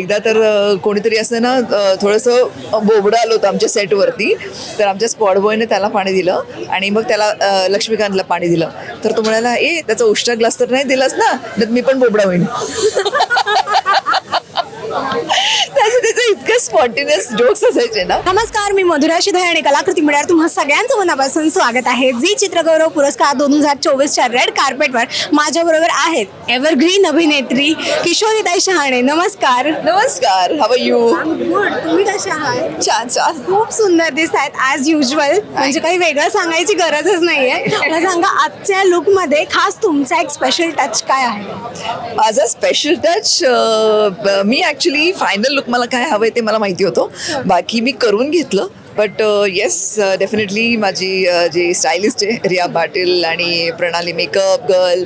एकदा तर कोणीतरी असं ना थोडंसं बोबडं आलं होतं आमच्या सेटवरती. तर आमच्या स्पॉट बॉयने त्याला पाणी दिलं आणि मग त्याला लक्ष्मीकांतला पाणी दिलं. तर तो म्हणाला ए त्याचा उष्ण ग्लास तर नाही दिलास ना तर मी पण बोबडा होईन. त्याचं इतकं स्पॉन्टेनियस जोक्स असायचे ना. नमस्कार मी मधुरा शिधाय आणि कलाकृती मिळणार तुम्हा सगळ्यांचं मनापासून स्वागत आहे. झी चित्रगौरव पुरस्कार दोन हजार चोवीसच्या रेड कार्पेटवर माझ्याबरोबर आहेत एव्हरग्रीन अभिनेत्री किशोरीताई शहाणे. नमस्कार. नमस्कार हव यू गुड तुम्ही कसे आहात? छान छान. खूप सुंदर दिसत आहेत ॲज युजल म्हणजे काही वेगळं सांगायची गरजच नाहीये. मला सांगा आजच्या लुकमध्ये खास तुमचा एक स्पेशल टच काय आहे? माझा स्पेशल टच मी ॲक्च्युली फायनल लुक मला काय काय हवं आहे ते मला माहिती होतं. बाकी मी करून घेतलं. बट येस डेफिनेटली माझी uh, जी स्टायलिस्ट आहे रिया पाटील आणि प्रणाली मेकअप गर्ल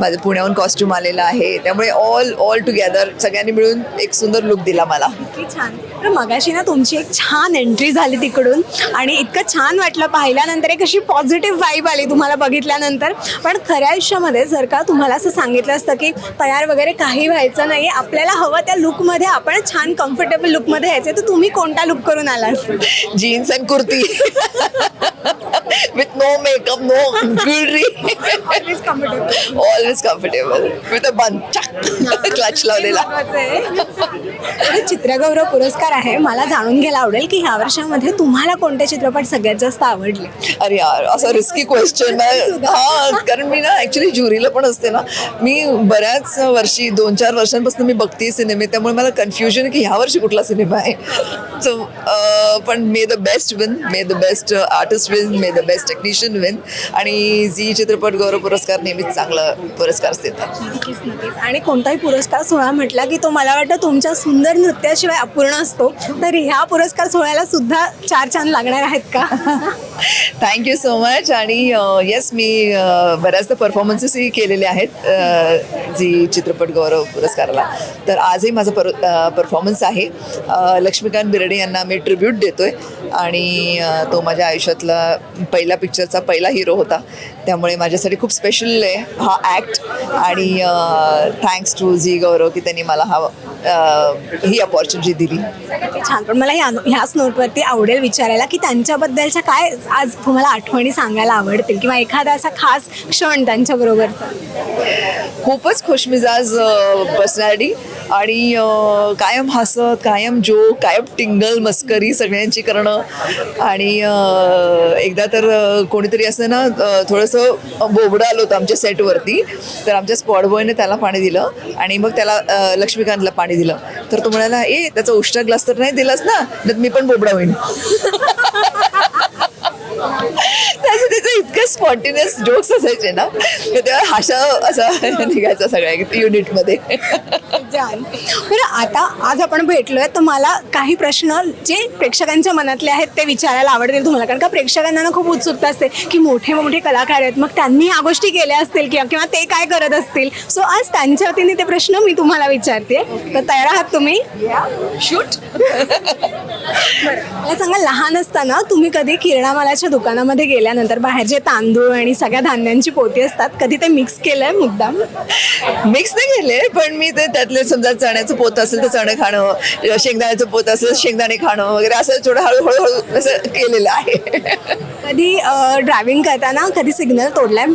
माझं पुण्याहून कॉस्ट्युम आलेलं आहे. त्यामुळे ऑल ऑल टुगेदर सगळ्यांनी मिळून एक सुंदर लुक दिला मला. छान. तर मगाशी ना तुमची एक छान एंट्री झाली तिकडून आणि इतकं छान वाटलं पाहिल्यानंतर एक अशी पॉझिटिव्ह वाईब आली तुम्हाला बघितल्यानंतर. पण खऱ्या आयुष्यामध्ये जर का तुम्हाला असं सांगितलं असतं की तयार वगैरे काही व्हायचं नाही आपल्याला हवं त्या लुकमध्ये आपण छान कम्फर्टेबल लुकमध्ये यायचं तर तुम्ही कोणता लुक करून आला jeans and kurti with no makeup no jewellery always comfortable with a bun clutch लावलेला. तर चित्रगौरव पुरस्कार आहे. मला जाणून घ्यायला आवडेल की ह्या वर्षामध्ये तुम्हाला कोणते चित्रपट सगळ्यात जास्त आवडले? अरे यार असं रिस्की क्वेश्चन हा कारण मी ना ॲक्च्युली ज्युरीला पण असते ना. मी बऱ्याच वर्षी दोन चार वर्षांपासून मी बघते सिनेमे त्यामुळे मला कन्फ्युजन की ह्या वर्षी कुठला सिनेमा आहे. सो पण may the best win may the best artist win may the best technician win आणि झी चित्रपट गौरव पुरस्कार नेहमीच चांगला पुरस्कार देतात. नक्कीच नक्कीच. आणि कोणताही पुरस्कार सोहळा म्हटला की तो मला वाटतं तुमच्या सुंदर नृत्याशिवाय अपूर्ण असतो. तर ह्या पुरस्कार सोहळ्याला सुद्धा चार चांद लागणार आहेत का? थँक्यू सो मच आणि येस मी बऱ्याचदा परफॉर्मन्सेसही केलेले आहेत झी चित्रपट गौरव पुरस्काराला. तर आजही माझा पर परफॉर्मन्स आहे. लक्ष्मीकांत बिर्डे यांना मी ट्रिब्यूट देतोय. आणि तो माझ्या आयुष्यातला पहिला पिक्चरचा पहिला हिरो होता. त्यामुळे माझ्यासाठी खूप स्पेशल आहे हा ॲक्ट आणि थँक्स टू झी गौरव की त्यांनी मला हा ही अपॉर्च्युनिटी दिली. छान. पण मला ह्या ह्याच नोटवरती आवडेल विचारायला की त्यांच्याबद्दलच्या काय आज तुम्हाला आठवणी सांगायला आवडतील? किंवा एखादा असा खास क्षण त्यांच्याबरोबरचा? खूपच खुशमिजाज पर्सनॅलिटी आणि कायम हसत कायम जोक कायम टिंगल मस्करी सगळ्यांची करणं. आणि एकदा तर कोणीतरी असं ना थोडंसं बोबडं आलं होतं आमच्या सेटवरती. तर आमच्या स्पॉट बॉयने त्याला पाणी दिलं आणि मग त्याला लक्ष्मीकांतला पाणी दिलं. तर तो म्हणाला ए त्याचा उष्टा ग्लास तर नाही दिलास ना? तर मी पण बोबडा होईन. इतकं स्पॉन्टेनियस जोक्स असायचे ना तेव्हा हाशा असा निघायचा सगळ्या युनिटमध्ये बरं आता आज आपण भेटलोय तर मला काही प्रश्न जे प्रेक्षकांच्या मनातले आहेत ते विचारायला आवडतील तुम्हाला. कारण का प्रेक्षकांना ना खूप उत्सुकता असते की मोठे मोठे कलाकार आहेत मग त्यांनी या गोष्टी केल्या असतील किंवा किंवा ते काय करत असतील. सो आज त्यांच्या वतीने ते प्रश्न मी तुम्हाला विचारते. तर तयार आहात तुम्ही? शूट मला सांगा लहान असताना तुम्ही कधी किराणामालाच्या दुकानामध्ये गेल्यानंतर बाहेर जे तांदूळ आणि सगळ्या धान्यांची पोती असतात कधी ते मिक्स केलंय मुद्दाम. मिक्स नाही केले पण मी ते त्यातले समजा चण्याचं पोत असेल तर चणे खाणं शेंगदाण्याचं पोत असेल तर शेंगदाणे खाणं वगैरे असं थोडं हळूहळू हळू असं केलेलं आहे. कधी ड्रायव्हिंग करताना कधी सिग्नल तोडलाय?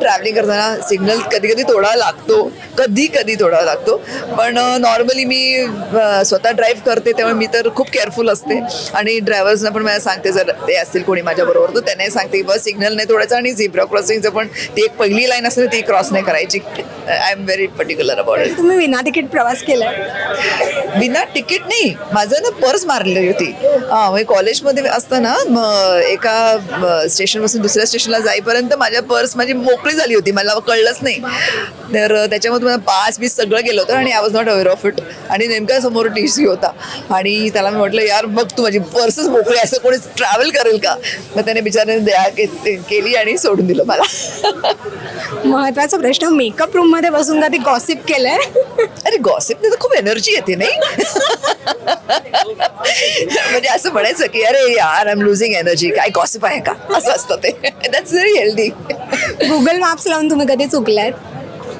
ट्रॅव्हलिंग करताना सिग्नल कधी कधी तोडावा लागतो. कधी कधी तोडावा लागतो. पण नॉर्मली मी स्वतः ड्राईव्ह करते त्यामुळे मी तर खूप केअरफुल असते. आणि ड्रायव्हर्सना पण मला सांगते जर ते असतील कोणी माझ्याबरोबर तर त्यांनाही सांगते बस सिग्नल नाही तोडायचं आणि झिब्रा क्रॉसिंगचं पण ती एक पहिली लाईन असते ती क्रॉस नाही करायची. I am very particular about it तुम्ही विना तिकीट प्रवास केलाय? बिना तिकीट नाही. माझं ना पर्स मारलेली होती. हां म्हणजे कॉलेजमध्ये असताना एका स्टेशनपासून दुसऱ्या स्टेशनला जाईपर्यंत माझ्या पर्स माझी मोकळी झाली होती. मला कळलंच नाही. तर त्याच्यामध्ये मला पास बीस सगळं गेलं होतं आणि I was not aware of it आणि नेमका समोर टी सी होता. आणि त्याला मी म्हटलं यार बघ तू माझी पर्सच मोकळी असं कोणी ट्रॅव्हल करेल का? मग त्याने बिचाराने दया केली आणि सोडून दिलं मला. महत्त्वाचा प्रश्न. मेकअप रूममध्ये बसून कधी गॉसिप केलंय? अरे गॉसिपने तर खूप एनर्जी येते नाही? म्हणजे असं म्हणायचं की अरे यार आय एम लुझिंग एनर्जी काय गॉसिप आहे का? असं असतं ते. That's very healthy Google maps लावून तुम्ही कधी चुकलायत?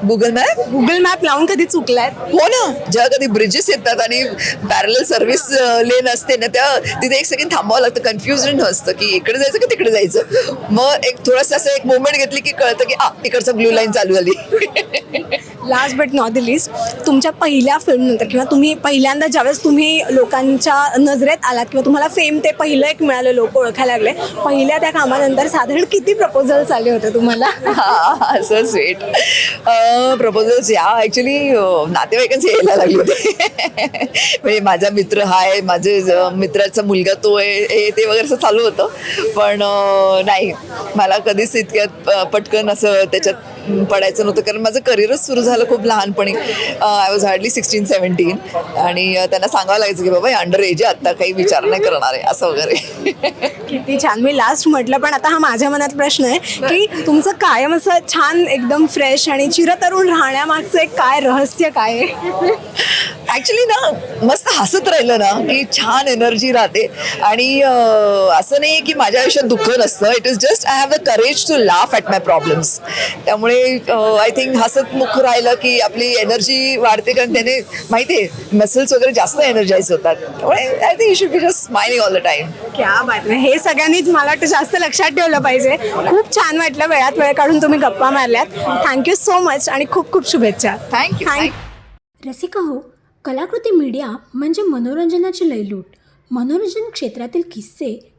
गुगल मॅप गुगल मॅप लावून कधी चुकलाय हो ना. जेव्हा कधी ब्रिजेस येतात आणि पॅरल सर्व्हिस लेन असते ना त्या तिथे एक सेकंड थांबावं लागतं. कन्फ्युजन असतं की इकडे जायचं की तिकडे जायचं. मग एक थोडंसं असं एक मोमेंट घेतली की कळतं की आ इकडचं ब्ल्यू लाईन चालू झाली. Last but not the least तुमच्या पहिल्या फिल्मनंतर किंवा तुम्ही पहिल्यांदा ज्यावेळेस तुम्ही लोकांच्या नजरेत आलात किंवा तुम्हाला फेम ते पहिलं एक मिळालं लोक ओळखायला लागले पहिल्या त्या कामानंतर साधारण किती प्रपोजल्स आले होते तुम्हाला? असं स्वीट प्रपोजल्स या ॲक्च्युली नातेवाईकांचे यायला लागले होते. म्हणजे माझा मित्र हा आहे माझे मित्राचा मुलगा तो आहे हे ते वगैरे असं चालू होतं. पण नाही मला कधीच इतक्यात पटकन असं त्याच्यात पडायचं नव्हतं कारण माझं करिअरच सुरू झालं खूप लहानपणी. I was hardly sixteen seventeen आणि त्यांना सांगावं लागायचं की बाबा अंडर एज आहे आत्ता काही विचार नाही करणार आहे असं वगैरे. किती छान. मी लास्ट म्हटलं पण आता हा माझ्या मनात प्रश्न आहे की तुमचं कायम असं छान एकदम फ्रेश आणि चिरतरुण राहण्यामागचं एक काय रहस्य काय आहे? ॲक्च्युली ना मस्त हसत राहिलं ना की छान एनर्जी राहते. आणि असं नाही आहे की माझ्या आयुष्यात दुःख नसतं. It is just I have the courage to laugh at my problems त्यामुळे आय थिंक हसत मुख राहिलं की आपली एनर्जी वाढते कारण त्याने माहिती आहे मसल्स वगैरे जास्त एनर्जाईज होतात. त्यामुळे I think you should be just smiling all the time क्या बात हे सगळ्यांनीच मला वाटतं जास्त लक्षात ठेवलं पाहिजे. खूप छान वाटलं वेळात वेळ काढून तुम्ही गप्पा मारल्यात. थँक्यू सो मच आणि खूप खूप शुभेच्छा. थँक्यू Thank- रसिका हो कलाकृती मीडिया म्हणजे मनोरंजनाची लयलूट. मनोरंजन क्षेत्रातील किस्से